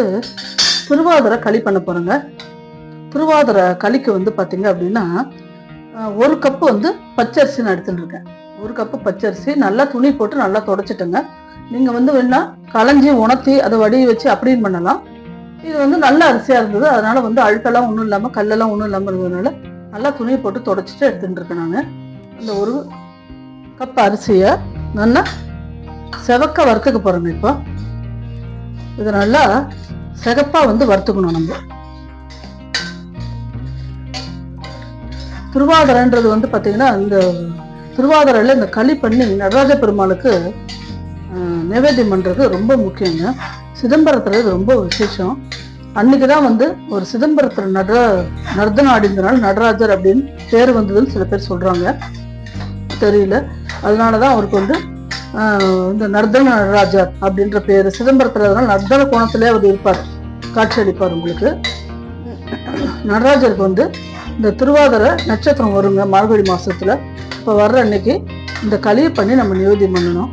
வந்து திருவாதிரை களி பண்ண போறேங்க. திருவாதிரை களிக்கு வந்து பார்த்தீங்க அப்படின்னா ஒரு கப்பு வந்து பச்சரிசி நான் எடுத்துட்டு இருக்கேன் ஒரு கப்பு பச்சரிசி நல்லா துணி போட்டு நல்லா தொடச்சிட்டுங்க. நீங்கள் வந்து வேணா களைஞ்சி உணர்த்தி அதை வடிய வச்சு அப்படின்னு பண்ணலாம். இது வந்து நல்ல அரிசியா இருந்தது. அதனால வந்து அழுக்கெல்லாம் ஒன்றும் இல்லாம கல்லெல்லாம் ஒன்றும் இல்லாமல் இருந்ததுனால நல்லா துணி போட்டு தொடச்சிட்டு எடுத்துட்டு இருக்கேன் நான். அந்த ஒரு கப் அரிசியை நல்லா செவக்க வறுத்துக்க போகிறேங்க இப்போ. இது நல்லா சிகப்பா வந்து வறுத்துக்கணும் நம்ம. திருவாதிரன்றது வந்து பார்த்தீங்கன்னா இந்த திருவாதிரையில் இந்த களி பண்ணி நடராஜ பெருமாளுக்கு ஆஹ், நிவேத்தியம் பண்றது ரொம்ப முக்கியங்க. சிதம்பரத்துல இது ரொம்ப விசேஷம். அன்னைக்கு தான் வந்து ஒரு சிதம்பரத்தில் நட நர்தனம் ஆடிந்தனால நடராஜர் அப்படின்னு பேர் வந்ததுன்னு சில பேர் சொல்றாங்க. தெரியல. அதனாலதான் அவருக்கு வந்து இந்த நர்தன நடராஜர் அப்படின்ற பேர் சிதம்பரத்துல நர்தன கோணத்திலே அவர் இருப்பார். காட்சியளிப்பார் உங்களுக்கு. நடராஜருக்கு வந்து இந்த திருவாதிர நட்சத்திரம் வருங்க மார்கழி மாசத்துல. இப்போ வர்ற அன்னைக்கு இந்த களியை பண்ணி நம்ம நிவேதியம் பண்ணணும்.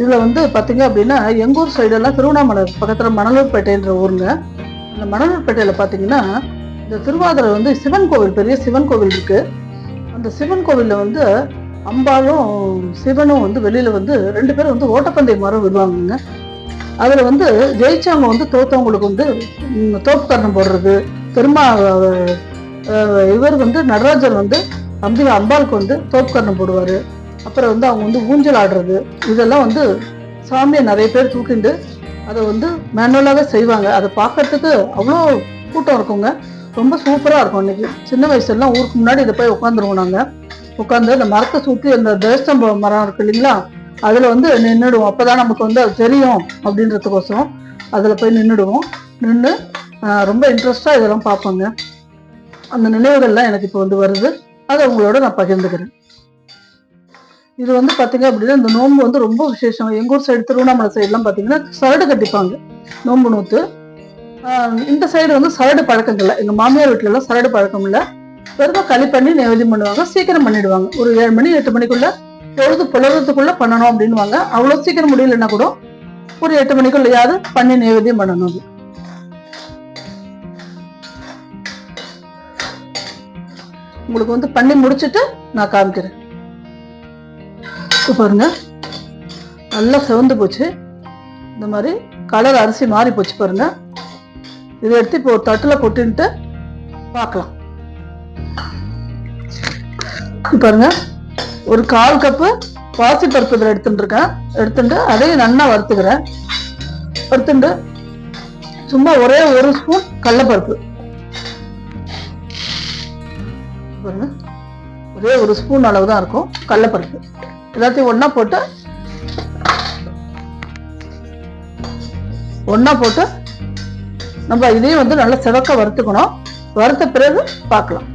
இதுல வந்து பாத்தீங்க அப்படின்னா எங்க ஊர் சைடெல்லாம் திருவண்ணாமலை பக்கத்துல மணலூர்பேட்டைன்ற ஊருங்க. இந்த மணலூர்பேட்டையில் பார்த்தீங்கன்னா இந்த திருவாதிரை வந்து சிவன் கோவில் பெரிய சிவன் கோவில் இருக்கு. அந்த சிவன் கோவிலில் வந்து அம்பாளும் சிவனும் வந்து வெளியில வந்து ரெண்டு பேரும் வந்து ஓட்டப்பந்தயம் மரம் விடுவாங்கங்க அதுல வந்து ஜெயிச்சவங்க வந்து தோத்தவங்களுக்கு வந்து தோப்புக்கரணம் போடுறது. பெருமா இவர் வந்து நடராஜர் வந்து அம்பி அம்பாளுக்கு வந்து தோப்புக்கரணம் போடுவார் போடுவாரு. அப்புறம் வந்து அவங்க வந்து ஊஞ்சல் ஆடுறது. இதெல்லாம் வந்து சாமியை நிறைய பேர் தூக்கிண்டு அதை வந்து மேனுவலாகவே செய்வாங்க. அதை பார்க்கறதுக்கு அவ்வளோ கூட்டம் இருக்குங்க. ரொம்ப சூப்பராக இருக்கும் இன்னைக்கு. சின்ன வயசுலாம் ஊருக்கு முன்னாடி இதை போய் உட்காந்துருவோம் நாங்கள் உட்காந்து அந்த மரத்தை சுற்றி அந்த தேசம் மரம் இருக்கு இல்லைங்களா? அதில் வந்து நின்றுடுவோம் அப்போ தான் நமக்கு வந்து அது தெரியும் அப்படின்றதுக்கோசரம் அதில் போய் நின்றுடுவோம் நின்று ரொம்ப இன்ட்ரெஸ்டாக இதெல்லாம் பார்ப்போங்க. அந்த நினைவுகள்லாம் எனக்கு இப்போ வந்து வருது. அதை உங்களோட நான் பகிர்ந்துக்கிறேன். இது வந்து பார்த்தீங்க அப்படின்னா இந்த நோன்பு வந்து ரொம்ப விசேஷம். எங்கள் ஊர் சைடு திருவண்ணாமலை சைடுலாம் பார்த்தீங்கன்னா சரடு கட்டிப்பாங்க. நோன்பு நூத்து. இந்த சைடு வந்து சரடு பழக்கம் இல்லை. எங்கள் மாமியார் வீட்டுல எல்லாம் சரடு பழக்கம் இல்லை. வெறும் களி பண்ணி நிவேதியம் பண்ணுவாங்க. சீக்கிரம் பண்ணிடுவாங்க. ஒரு ஏழு மணி எட்டு மணிக்குள்ள பொழுது புலர்றதுக்குள்ள பண்ணணும் அப்படின்னுவாங்க. அவ்வளோ சீக்கிரம் முடியலன்னா கூட ஒரு எட்டு மணிக்குள்ளயாவது பண்ணி நிவேதியம் பண்ணணும் அது. உங்களுக்கு வந்து பண்ணி முடிச்சிட்டு நான் காமிக்கிறேன். இப்போ பாருங்க. நல்லா சிவந்து போச்சு. இந்த மாதிரி கலர் அரிசி மாறி போச்சு பாருங்க. இதை எடுத்து இப்போ ஒரு தட்டில் கொட்டின்ட்டு பார்க்கலாம். பாருங்க. ஒரு கால் கப்பு பாசி பருப்பு இதில் எடுத்துட்டுருக்கேன் எடுத்துட்டு அதையும் நல்லா வறுத்துக்கிறேன். வறுத்துட்டு சும்மா ஒரே ஒரு ஸ்பூன் கடலப்பருப்பு. பாருங்க. ஒரே ஒரு ஸ்பூன் அளவு தான் இருக்கும். கடலப்பருப்பு. எல்லாத்தையும் ஒன்றா போட்டு ஒன்றா போட்டு நம்ம இதையும் வந்து நல்லா செவக்க வறுத்துக்கணும். வறுத்த பிறகு பார்க்கலாம்.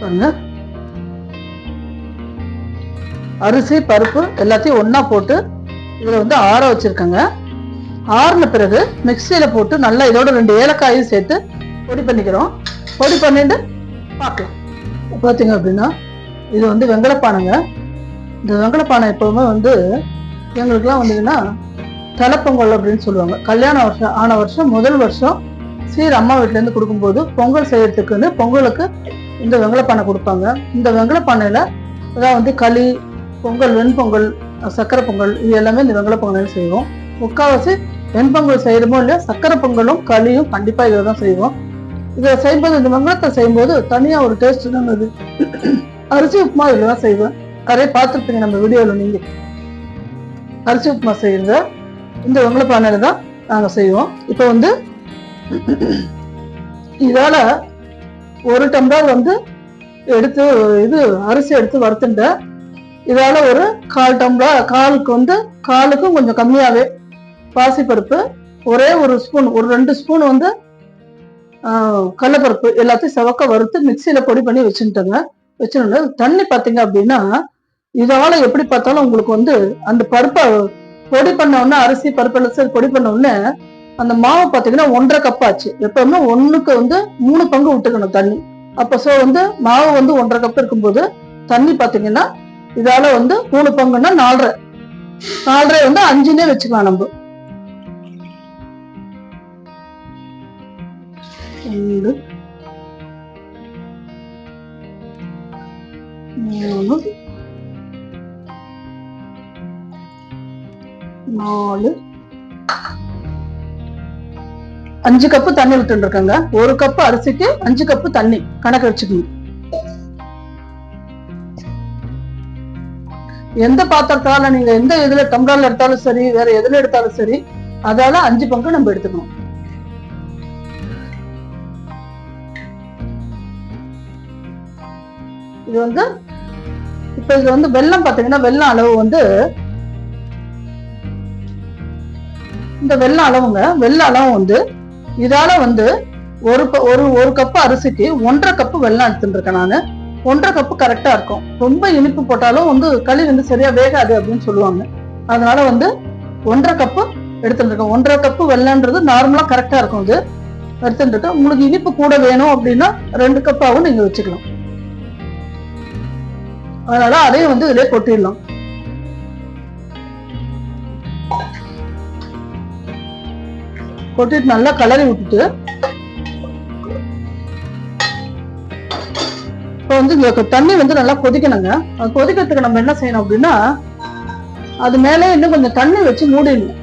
பாருங்க. அரிசி பருப்பு எல்லாத்தையும் ஒன்றா போட்டு இதில் வந்து ஆற வச்சிருக்கேங்க. ஆறின பிறகு மிக்சியில் போட்டு நல்லா இதோட ரெண்டு ஏலக்காயும் சேர்த்து பொடி பண்ணிக்கிறோம். பொடி பண்ணிட்டு பார்க்கலாம். பார்த்தீங்க அப்படின்னா இது வந்து வெங்கலப்பானைங்க இந்த வெங்கலப்பானை எப்போவுமே வந்து எங்களுக்குலாம் வந்தீங்கன்னா தலைப்பொங்கல் அப்படின்னு சொல்லுவாங்க. கல்யாண வருஷம் ஆன வருஷம் முதல் வருஷம் சீர் அம்மா வீட்டிலேருந்து கொடுக்கும்போது பொங்கல் செய்யறதுக்குன்னு பொங்கலுக்கு இந்த வெங்கலப்பானை கொடுப்பாங்க. இந்த வெங்கலப்பானையில் அதான் வந்து களி பொங்கல் வெண்பொங்கல் சக்கரை பொங்கல் இது எல்லாமே இந்த வெங்கல பொங்கல் செய்வோம். முக்கால்வாசி வெண்பொங்கல் செய்யறமோ இல்லையா சக்கரை பொங்கலும் களியும் கண்டிப்பாக இதை தான் செய்வோம். இதை செய்யும்போது இந்த மங்களத்தை செய்யும்போது தனியா ஒரு டேஸ்ட் நல்லது அரிசி உப்புமா இதில் தான் செய்வேன். நிறைய பார்த்துருப்பீங்க நம்ம வீடியோவில் நீங்க. அரிசி உப்புமா செய்யறத இந்த வெங்கல பானையில தான் நாங்க செய்வோம். இப்போ வந்து இதால ஒரு டம்ளர் வந்து எடுத்து இது அரிசி எடுத்து வறுத்துட்டேன் இதால ஒரு கால் டம்ளர் காலுக்கு வந்து காலுக்கும் கொஞ்சம் கம்மியாகவே பாசிப்பருப்பு ஒரே ஒரு ஸ்பூன் ஒரு ரெண்டு ஸ்பூன் வந்து கடலப்பருப்பு எல்லாத்தையும் செவக்க வறுத்து மிக்சியில பொடி பண்ணி வச்சுட்டேங்க. வச்சுட்டு தண்ணி பார்த்தீங்க அப்படின்னா இதால எப்படி பார்த்தாலும் உங்களுக்கு வந்து அந்த பருப்பை பொடி பண்ண உடனே அரிசி பருப்பு எல்லாம் பொடி பண்ண உடனே அந்த மாவு பார்த்தீங்கன்னா ஒன்றரை கப் ஆச்சு. எப்பவுமே ஒன்றுக்கு வந்து மூணு பங்கு விட்டுக்கணும் தண்ணி. அப்போ ஸோ வந்து மாவு வந்து ஒன்றரை கப் இருக்கும்போது தண்ணி பார்த்தீங்கன்னா இதால வந்து மூணு பங்குன்னா நாலரை. நாலரை வந்து அஞ்சுன்னே வச்சுக்கலாம் நம்ம. ரெண்டு மூணு நாலு அஞ்சு கப்பு தண்ணி விட்டுருக்கங்க ஒரு கப்பு அரிசிக்கு அஞ்சு கப்பு தண்ணி கணக்கு வச்சுக்கணும் எந்த பாத்திரத்தால நீங்க எந்த இதுல டம்ளர்ல எடுத்தாலும் சரி வேற எதுல எடுத்தாலும் சரி அதால அஞ்சு பங்கு நம்ம எடுத்துக்கணும் இது வந்து இப்ப இது வந்து வெள்ளம் பாத்தீங்கன்னா வெள்ளம் அளவு வந்து இந்த வெள்ள அளவுங்க வெள்ள அளவு வந்து இதால வந்து ஒரு ஒரு ஒரு கப்பு அரிசிக்கு ஒன்றரை கப்பு வெள்ளம் எடுத்துட்டு இருக்கேன் நான். ஒன்றரை கப்பு கரெக்டா இருக்கும். ரொம்ப இனிப்பு போட்டாலும் வந்து களி வந்து சரியா வேகாது அப்படின்னு சொல்லுவாங்க. அதனால வந்து ஒன்றரை கப்பு எடுத்துட்டு இருக்கேன் ஒன்றரை கப்பு வெள்ளம்ன்றது நார்மலா கரெக்டா இருக்கும் இது. எடுத்துட்டு இருக்கேன் உங்களுக்கு இனிப்பு கூட வேணும் அப்படின்னா ரெண்டு கப்பாவும் நீங்க வச்சுக்கலாம். அதனால அதையும் வந்து இதுல கொட்டிடலாம். கொட்டிட்டு நல்லா கலரி விட்டுட்டு இப்போ வந்து இங்க தண்ணி வந்து நல்லா கொதிக்கணுங்க. அது கொதிக்கிறதுக்கு நம்ம என்ன செய்யணும் அப்படின்னா அது மேலே இன்னும் கொஞ்சம் தண்ணி வச்சு மூடிடணும்.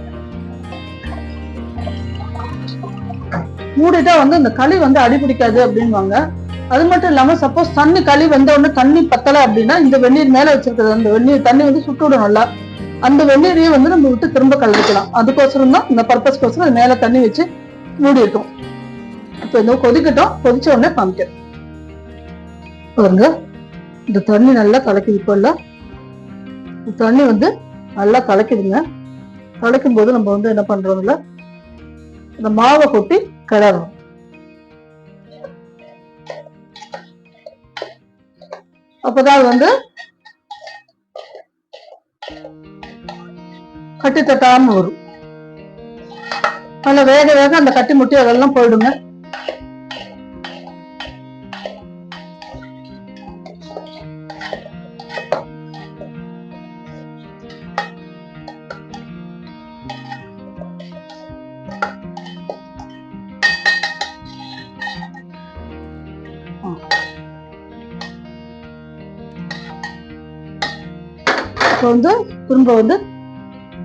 மூடிட்டா வந்து இந்த களி வந்து அடிபிடிக்காது அப்படின்வாங்க அது மட்டும் இல்லாம சப்போஸ் தண்ணி களி வந்த உடனே தண்ணி பத்தல அப்படின்னா இந்த வெந்நீர் மேல வச்சிருக்கிறது அந்த வெந்நீர் தண்ணி வந்து சுட்டு விடும் நல்லா அந்த வெந்நீரையே வந்து நம்ம விட்டு திரும்ப கலந்துக்கலாம். அதுக்கோசரம் தான் இந்த பர்பஸ்க்கோசரம் அது மேல தண்ணி வச்சு மூடிட்டோம் இப்போ இந்த கொதிக்கட்டும். கொதிச்ச உடனே காமிக்கிறேன் பாருங்க. இந்த தண்ணி நல்லா கலக்குது இப்போ இல்ல. இந்த தண்ணி வந்து நல்லா கலக்குதுங்க. கலக்கும் போது நம்ம வந்து என்ன பண்றோம்ல? இந்த மாவை கொட்டி கிளறணும். அப்பதான் வந்து கட்டி தட்டாம வரும். நல்லா வேக வேக அந்த கட்டி முட்டி அதெல்லாம் போயிடுங்க. இப்போ வந்து திரும்ப வந்து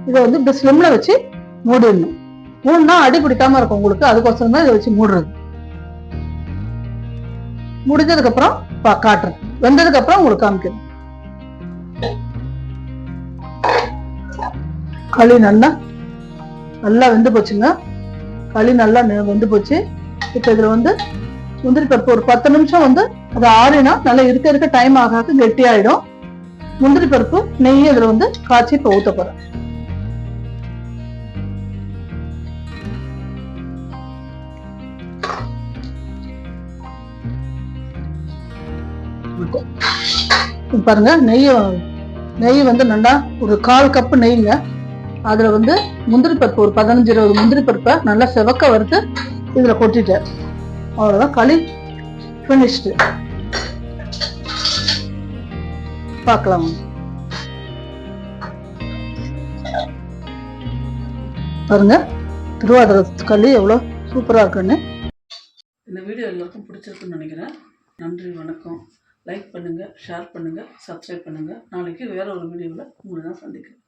இதை வந்து இப்படி ஸ்லிம்ல வச்சு மூடிடணும். மூணுனா அடி பிடிக்காம இருக்கும் உங்களுக்கு. அதுக்கோசரம் தான் இதை வச்சு மூடுறது. முடிஞ்சதுக்கு அப்புறம் பா- காட்டுறேன். வெந்ததுக்கு அப்புறம் உங்களுக்கு காமிக்கிறேன். களி நல்லா நல்லா வெந்து போச்சுங்க. களி நல்லா வெந்து போச்சு. இப்போ இதில் வந்து முந்திரி பருப்பு ஒரு பத்து நிமிஷம் வந்து அது ஆறினா நல்லா இருக்க இருக்க டைம் ஆக ஆக கெட்டியாயிடும். முந்திரி பருப்பு நெய் இதுல வந்து காய்ச்சி இப்போ ஊத்த போறேன். பாருங்க நெய் நெய் வந்து நல்லா ஒரு கால் கப்பு நெய்ங்க. அதுல வந்து முந்திரி பருப்பு ஒரு பதினஞ்சு இருபது முந்திரி பருப்பை நல்லா செவக்க வறுத்து இதுல கொட்டிட்டேன். அவ்வளவுதான் களி ஃபினிஷ்டு பார்க்கலாம். பாருங்க திருவாதிரை களி எவ்வளோ சூப்பராக இருக்குன்னு. இந்த வீடியோ எல்லாருக்கும் பிடிச்சிருக்குன்னு நினைக்கிறேன். நன்றி வணக்கம். லைக் பண்ணுங்கள் ஷேர் பண்ணுங்கள் சப்ஸ்கிரைப் பண்ணுங்கள் நாளைக்கு வேற ஒரு வீடியோவில் உங்களை நான் சந்திக்கிறேன்.